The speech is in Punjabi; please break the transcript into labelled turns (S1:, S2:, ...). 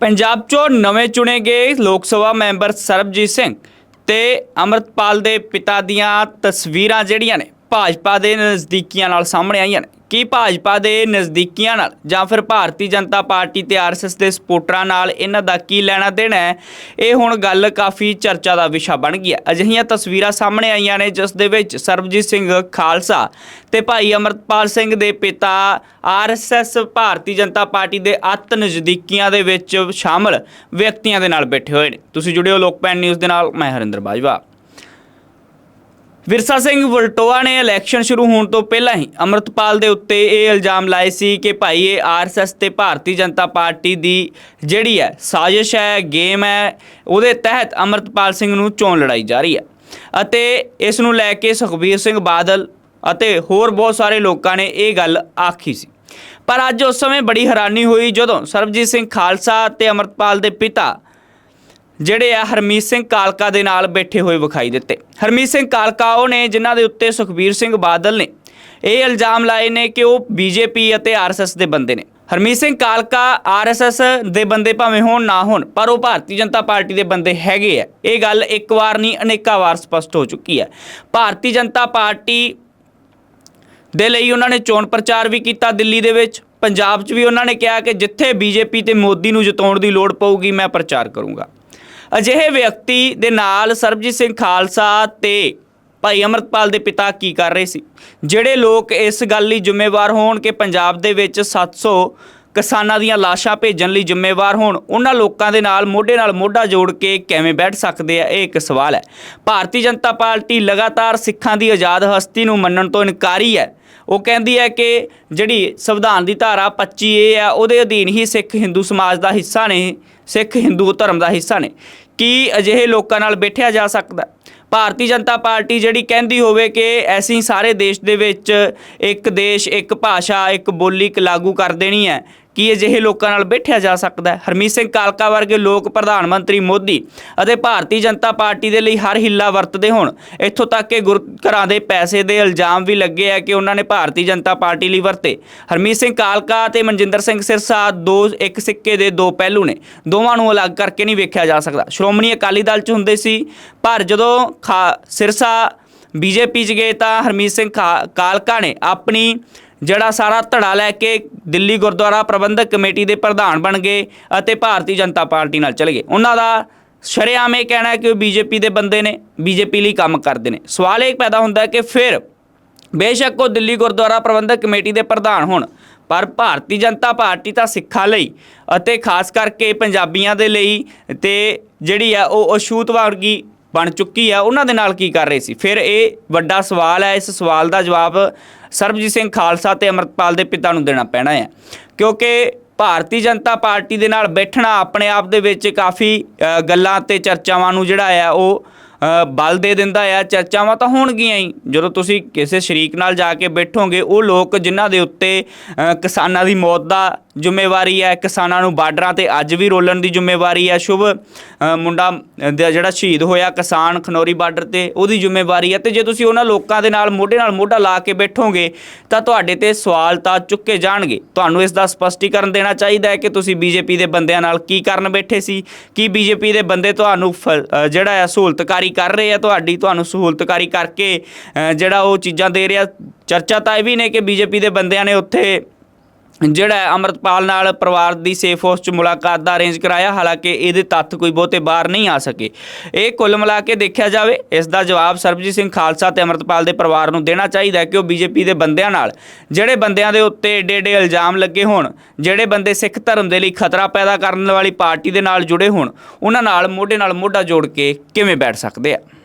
S1: ਪੰਜਾਬ 'ਚੋਂ ਨਵੇਂ ਚੁਣੇ ਗਏ ਲੋਕ ਸਭਾ ਮੈਂਬਰ ਸਰਬਜੀਤ ਸਿੰਘ ਤੇ ਅਮਰਤਪਾਲ ਦੇ ਪਿਤਾ ਦੀਆਂ ਤਸਵੀਰਾਂ ਜਿਹੜੀਆਂ ਨੇ ਭਾਜਪਾ ਦੇ ਨਜ਼ਦੀਕੀਆਂ ਨਾਲ ਸਾਹਮਣੇ ਆਈਆਂ ਨੇ। ਕੀ ਭਾਜਪਾ ਦੇ ਨਜ਼ਦੀਕੀਆਂ ਨਾਲ ਜਾਂ ਫਿਰ ਭਾਰਤੀ ਜਨਤਾ ਪਾਰਟੀ ਤੇ ਆਰਐਸਐਸ ਦੇ ਸਪੋਰਟਰਾਂ ਨਾਲ ਇਹਨਾਂ ਦਾ ਕੀ ਲੈਣਾ ਦੇਣਾ ਹੈ? ਇਹ ਹੁਣ ਗੱਲ ਕਾਫੀ ਚਰਚਾ ਦਾ ਵਿਸ਼ਾ ਬਣ ਗਿਆ ਅਜਿਹੀਆਂ ਤਸਵੀਰਾਂ ਸਾਹਮਣੇ ਆਈਆਂ ਨੇ, ਜਿਸ ਦੇ ਵਿੱਚ ਸਰਬਜੀਤ ਸਿੰਘ ਖਾਲਸਾ ਤੇ ਭਾਈ ਅਮਰਤਪਾਲ ਸਿੰਘ ਦੇ ਪਿਤਾ ਆਰਐਸਐਸ ਭਾਰਤੀ ਜਨਤਾ ਪਾਰਟੀ ਦੇ ਅੱਤ ਨਜ਼ਦੀਕੀਆਂ ਦੇ ਵਿੱਚ ਸ਼ਾਮਲ ਵਿਅਕਤੀਆਂ ਦੇ ਨਾਲ ਬੈਠੇ ਹੋਏ ਨੇ। ਤੁਸੀਂ ਜੁੜਿਓ ਹੋ ਲੋਕਪੈਨ ਨਿਊਜ਼ ਦੇ ਨਾਲ, ਮੈਂ ਹਰਿੰਦਰ ਬਾਜਵਾ। ਵਿਰਸਾ ਸਿੰਘ ਵਲਟੋਆ ਨੇ ਇਲੈਕਸ਼ਨ ਸ਼ੁਰੂ ਹੋਣ ਤੋਂ ਪਹਿਲਾਂ ਹੀ ਅਮਰਤਪਾਲ ਦੇ ਉੱਤੇ ਇਹ ਇਲਜ਼ਾਮ ਲਾਏ ਸੀ ਕਿ ਭਾਈ ਇਹ ਆਰਐਸਐਸ ਤੇ ਭਾਰਤੀ ਜਨਤਾ ਪਾਰਟੀ ਦੀ ਜਿਹੜੀ ਹੈ ਸਾਜ਼ਿਸ਼ ਹੈ, ਗੇਮ ਹੈ, ਉਹਦੇ ਤਹਿਤ ਅਮਰਤਪਾਲ ਸਿੰਘ ਨੂੰ ਚੋਣ ਲੜਾਈ ਜਾ ਰਹੀ ਹੈ। ਅਤੇ ਇਸ ਨੂੰ ਲੈ ਕੇ ਸੁਖਬੀਰ ਸਿੰਘ ਬਾਦਲ ਅਤੇ ਹੋਰ ਬਹੁਤ ਸਾਰੇ ਲੋਕਾਂ ਨੇ ਇਹ ਗੱਲ ਆਖੀ ਸੀ। ਪਰ ਅੱਜ ਉਸ ਸਮੇਂ ਬੜੀ ਹੈਰਾਨੀ ਹੋਈ ਜਦੋਂ ਸਰਬਜੀਤ ਸਿੰਘ ਖਾਲਸਾ ਤੇ ਅਮਰਤਪਾਲ ਦੇ ਪਿਤਾ ਜਿਹੜੇ ਆ ਹਰਮੀਤ ਸਿੰਘ ਕਾਲਕਾ ਦੇ ਨਾਲ ਬੈਠੇ ਹੋਏ ਵਿਖਾਈ ਦਿੱਤੇ। ਹਰਮੀਤ ਸਿੰਘ ਕਾਲਕਾ ਉਹ ਨੇ ਜਿਨ੍ਹਾਂ ਦੇ ਉੱਤੇ ਸੁਖਬੀਰ ਸਿੰਘ ਬਾਦਲ ਨੇ ਇਹ ਇਲਜ਼ਾਮ ਲਾਏ ਨੇ ਕਿ ਉਹ ਬੀਜੇਪੀ ਅਤੇ ਆਰਐਸਐਸ ਦੇ ਬੰਦੇ ਨੇ। ਹਰਮੀਤ ਸਿੰਘ ਕਾਲਕਾ ਆਰਐਸਐਸ ਦੇ ਬੰਦੇ ਭਾਵੇਂ ਹੋਣ ਨਾ ਹੋਣ, ਪਰ ਉਹ ਭਾਰਤੀ ਜਨਤਾ ਪਾਰਟੀ ਦੇ ਬੰਦੇ ਹੈਗੇ ਆ। ਇਹ ਗੱਲ ਇੱਕ ਵਾਰ ਨਹੀਂ, ਅਨੇਕਾਂ ਵਾਰ ਸਪਸ਼ਟ ਹੋ ਚੁੱਕੀ ਹੈ ਭਾਰਤੀ ਜਨਤਾ ਪਾਰਟੀ ਦੇ ਲਈ ਉਹਨਾਂ ਨੇ ਚੋਣ ਪ੍ਰਚਾਰ ਵੀ ਕੀਤਾ ਦਿੱਲੀ ਦੇ ਵਿੱਚ। ਪੰਜਾਬ 'ਚ ਵੀ ਉਹਨਾਂ ਨੇ ਕਿਹਾ ਕਿ ਜਿੱਥੇ ਬੀਜੇਪੀ ਤੇ ਮੋਦੀ ਨੂੰ ਜਿਤਾਉਣ ਦੀ ਲੋੜ ਪਊਗੀ, ਮੈਂ ਪ੍ਰਚਾਰ ਕਰੂੰਗਾ। ਅਜਿਹੇ ਵਿਅਕਤੀ ਦੇ ਨਾਲ ਸਰਬਜੀਤ ਸਿੰਘ ਖਾਲਸਾ ਤੇ ਭਾਈ ਅਮਰਤਪਾਲ ਦੇ ਪਿਤਾ ਕੀ ਕਰ ਰਹੇ ਸੀ? ਜਿਹੜੇ ਲੋਕ ਇਸ ਗੱਲ ਲਈ ਜ਼ਿੰਮੇਵਾਰ ਹੋਣ ਕਿ ਪੰਜਾਬ ਦੇ ਵਿੱਚ 700 ਕਿਸਾਨਾਂ ਦੀਆਂ ਲਾਸ਼ਾਂ ਭੇਜਣ ਲਈ ਜ਼ਿੰਮੇਵਾਰ ਹੋਣ। ਉਹਨਾਂ ਲੋਕਾਂ ਦੇ ਨਾਲ, ਮੋਢੇ ਨਾਲ ਮੋਢਾ ਜੋੜ ਕੇ ਕਿਵੇਂ ਬੈਠ ਸਕਦੇ ਆ, ਇਹ ਇੱਕ ਸਵਾਲ ਹੈ। ਭਾਰਤੀ ਜਨਤਾ ਪਾਰਟੀ ਲਗਾਤਾਰ ਸਿੱਖਾਂ ਦੀ ਆਜ਼ਾਦ ਹਸਤੀ ਨੂੰ ਮੰਨਣ ਤੋਂ ਇਨਕਾਰੀ ਹੈ। ਉਹ ਕਹਿੰਦੀ ਹੈ ਕਿ ਜਿਹੜੀ ਸੰਵਿਧਾਨ ਦੀ ਧਾਰਾ 25 ਏ ਆ, ਉਹਦੇ ਅਧੀਨ ਹੀ ਸਿੱਖ ਹਿੰਦੂ ਸਮਾਜ ਦਾ ਹਿੱਸਾ ਨੇ, ਸਿੱਖ ਹਿੰਦੂ ਧਰਮ ਦਾ ਹਿੱਸਾ ਨੇ। ਕੀ ਅਜਿਹੇ ਲੋਕਾਂ ਨਾਲ ਬੈਠਿਆ ਜਾ ਸਕਦਾ? ਭਾਰਤੀ ਜਨਤਾ ਪਾਰਟੀ ਜਿਹੜੀ ਕਹਿੰਦੀ ਹੋਵੇ ਕਿ ਅਸੀਂ ਸਾਰੇ ਦੇਸ਼ ਦੇ ਵਿੱਚ ਇੱਕ ਦੇਸ਼, ਇੱਕ ਭਾਸ਼ਾ, ਇੱਕ ਬੋਲੀ ਲਾਗੂ ਕਰ ਦੇਣੀ ਹੈ ਕੀ ਅਜਿਹੇ ਲੋਕਾਂ ਨਾਲ ਬੈਠਿਆ ਜਾ ਸਕਦਾ ਹੈ? ਹਰਮੀਤ ਸਿੰਘ ਕਾਲਕਾ ਵਰਗੇ ਲੋਕ ਪ੍ਰਧਾਨ ਮੰਤਰੀ ਮੋਦੀ ਅਤੇ ਭਾਰਤੀ ਜਨਤਾ ਪਾਰਟੀ ਦੇ ਲਈ ਹਰ ਹਿੱਲਾ ਵਰਤਦੇ ਹੋਣ। ਇੱਥੋਂ ਤੱਕ ਕਿ ਗੁਰਘਰਾਂ ਦੇ ਪੈਸੇ ਦੇ ਇਲਜ਼ਾਮ ਵੀ ਲੱਗੇ ਆ ਕਿ ਉਹਨਾਂ ਨੇ ਭਾਰਤੀ ਜਨਤਾ ਪਾਰਟੀ ਲਈ ਵਰਤੇ। ਹਰਮੀਤ ਸਿੰਘ ਕਾਲਕਾ ਅਤੇ ਮਨਜਿੰਦਰ ਸਿੰਘ ਸਿਰਸਾ ਦੋ ਇੱਕ ਸਿੱਕੇ ਦੇ ਦੋ ਪਹਿਲੂ ਨੇ। ਦੋਵਾਂ ਨੂੰ ਅਲੱਗ ਕਰਕੇ ਨਹੀਂ ਵੇਖਿਆ ਜਾ ਸਕਦਾ। ਸ਼੍ਰੋਮਣੀ ਅਕਾਲੀ ਦਲ 'ਚ ਹੁੰਦੇ ਸੀ, ਪਰ ਜਦੋਂ ਖਾ- ਸਿਰਸਾ ਬੀਜੇਪੀ 'ਚ ਗਏ ਤਾਂ ਹਰਮੀਤ ਸਿੰਘ ਖਾ- ਕਾਲਕਾ ਨੇ ਆਪਣੀ ਜਿਹੜਾ ਸਾਰਾ ਧੜਾ ਲੈ ਕੇ ਦਿੱਲੀ ਗੁਰਦੁਆਰਾ ਪ੍ਰਬੰਧਕ ਕਮੇਟੀ ਦੇ ਪ੍ਰਧਾਨ ਬਣ ਗਏ ਅਤੇ ਭਾਰਤੀ ਜਨਤਾ ਪਾਰਟੀ ਨਾਲ ਚਲੇ ਗਏ। ਉਹਨਾਂ ਦਾ ਸ਼ਰੇਆਮ ਇਹ ਕਹਿਣਾ ਹੈ ਕਿ ਉਹ ਬੀਜੇਪੀ ਦੇ ਬੰਦੇ ਨੇ, ਬੀਜੇਪੀ ਲਈ ਕੰਮ ਕਰਦੇ ਨੇ। ਸਵਾਲ ਇਹ ਪੈਦਾ ਹੁੰਦਾ ਹੈ ਕਿ ਫਿਰ ਬੇਸ਼ੱਕ ਉਹ ਦਿੱਲੀ ਗੁਰਦੁਆਰਾ ਪ੍ਰਬੰਧਕ ਕਮੇਟੀ ਦੇ ਪ੍ਰਧਾਨ ਹੋਣ, ਪਰ ਭਾਰਤੀ ਜਨਤਾ ਪਾਰਟੀ ਤਾਂ ਸਿੱਖਾਂ ਲਈ ਅਤੇ ਖਾਸ ਕਰਕੇ ਪੰਜਾਬੀਆਂ ਦੇ ਲਈ ਤੇ ਜਿਹੜੀ ਆ ਉਹ ਅਛੂਤ ਵਰਗੀ ਬਣ ਚੁੱਕੀ ਆ, ਉਹਨਾਂ ਦੇ ਨਾਲ ਕੀ ਕਰ ਰਹੇ ਸੀ? ਫਿਰ ਇਹ ਵੱਡਾ ਸਵਾਲ ਹੈ, ਇਸ ਸਵਾਲ ਦਾ ਜਵਾਬ ਸਰਬਜੀਤ ਸਿੰਘ ਖਾਲਸਾ ਤੇ ਅਮਰਤਪਾਲ ਦੇ ਪਿਤਾ ਨੂੰ ਦੇਣਾ ਪੈਣਾ ਹੈ। ਕਿਉਂਕਿ ਭਾਰਤੀ ਜਨਤਾ ਪਾਰਟੀ ਦੇ ਨਾਲ ਬੈਠਣਾ ਆਪਣੇ ਆਪ ਦੇ ਵਿੱਚ ਕਾਫੀ ਗੱਲਾਂ ਤੇ ਚਰਚਾਵਾਂ ਨੂੰ ਜਿਹੜਾ ਆ, ਉਹ ਬਲ ਦੇ ਦਿੰਦਾ ਆ। ਚਰਚਾਵਾਂ ਤਾਂ ਹੋਣਗੀਆਂ ਹੀ। ਜਦੋਂ ਤੁਸੀਂ ਕਿਸੇ ਸ਼ਰੀਕ ਨਾਲ ਜਾ ਕੇ ਬੈਠੋਗੇ, ਉਹ ਲੋਕ ਜਿਨ੍ਹਾਂ ਦੇ ਉੱਤੇ ਕਿਸਾਨਾਂ ਦੀ ਮੌਤ ਦਾ ਜ਼ਿੰਮੇਵਾਰੀ ਹੈ ਕਿਸਾਨਾਂ ਨੂੰ ਬਾਰਡਰਾਂ ਤੇ ਅੱਜ ਵੀ ਰੋਲਣ ਦੀ ਜ਼ਿੰਮੇਵਾਰੀ ਹੈ। ਸ਼ੁਭ ਮੁੰਡਾ ਦਾ ਜਿਹੜਾ ਸ਼ਹੀਦ ਹੋਇਆ ਕਿਸਾਨ ਖਨੌਰੀ ਬਾਰਡਰ ਤੇ, ਉਹਦੀ ਜ਼ਿੰਮੇਵਾਰੀ ਹੈ ਤੇ ਜੇ ਤੁਸੀਂ ਉਹਨਾਂ ਲੋਕਾਂ ਦੇ ਨਾਲ ਮੋਢੇ ਨਾਲ ਮੋਢਾ ਲਾ ਕੇ ਬੈਠੋਗੇ, ਤਾਂ ਤੁਹਾਡੇ ਤੇ ਸਵਾਲ ਤਾਂ ਚੁੱਕੇ ਜਾਣਗੇ। ਤੁਹਾਨੂੰ ਇਸ ਦਾ ਸਪਸ਼ਟੀਕਰਨ ਦੇਣਾ ਚਾਹੀਦਾ ਹੈ ਕਿ ਤੁਸੀਂ ਬੀਜੇਪੀ ਦੇ ਬੰਦਿਆਂ ਨਾਲ ਕੀ ਕਰਨ ਬੈਠੇ ਸੀ, ਕੀ ਬੀਜੇਪੀ ਦੇ ਬੰਦੇ ਤੁਹਾਨੂੰ ਫ- ਜਿਹੜਾ ਹੈ ਸਹੂਲਤਕਾਰੀ ਕਰ ਰਹੇ ਆ ਤੁਹਾਡੀ, ਤੁਹਾਨੂੰ ਸਹੂਲਤਕਾਰੀ ਕਰਕੇ ਜਿਹੜਾ ਉਹ ਚੀਜ਼ਾਂ ਦੇ ਰਿਹਾ। ਚਰਚਾ ਤਾਂ ਇਹ ਵੀ ਨੇ ਕਿ ਬੀਜੇਪੀ ਦੇ ਬੰਦਿਆਂ ਨੇ ਉੱਥੇ ਜਿਹੜਾ ਹੈ ਅਮਰਤਪਾਲ ਨਾਲ ਪਰਿਵਾਰ ਦੀ ਸੇਫ ਹਾਊਸ 'ਚ ਮੁਲਾਕਾਤ ਦਾ ਅਰੇਂਜ ਕਰਾਇਆ, ਹਾਲਾਂਕਿ ਇਹਦੇ ਤੱਥ ਕੋਈ ਬਹੁਤੇ ਬਾਹਰ ਨਹੀਂ ਆ ਸਕੇ। ਇਹ ਕੁੱਲ ਮਿਲਾ ਕੇ ਦੇਖਿਆ ਜਾਵੇ, ਇਸ ਦਾ ਜਵਾਬ ਸਰਬਜੀਤ ਸਿੰਘ ਖਾਲਸਾ ਤੇ ਅਮਰਤਪਾਲ ਦੇ ਪਰਿਵਾਰ ਨੂੰ ਦੇਣਾ ਚਾਹੀਦਾ ਕਿ ਉਹ ਬੀਜੇਪੀ ਦੇ ਬੰਦਿਆਂ ਨਾਲ, ਜਿਹੜੇ ਬੰਦਿਆਂ ਦੇ ਉੱਤੇ ਏਡੇ ਏਡੇ ਇਲਜ਼ਾਮ ਲੱਗੇ ਹੋਣ, ਜਿਹੜੇ ਬੰਦੇ ਸਿੱਖ ਧਰਮ ਦੇ ਲਈ ਖਤਰਾ ਪੈਦਾ ਕਰਨ ਵਾਲੀ ਪਾਰਟੀ ਦੇ ਨਾਲ ਜੁੜੇ ਹੋਣ, ਉਹਨਾਂ ਨਾਲ ਮੋਢੇ ਨਾਲ ਮੋਢਾ ਜੋੜ ਕੇ ਕਿਵੇਂ ਬੈਠ ਸਕਦੇ ਆ?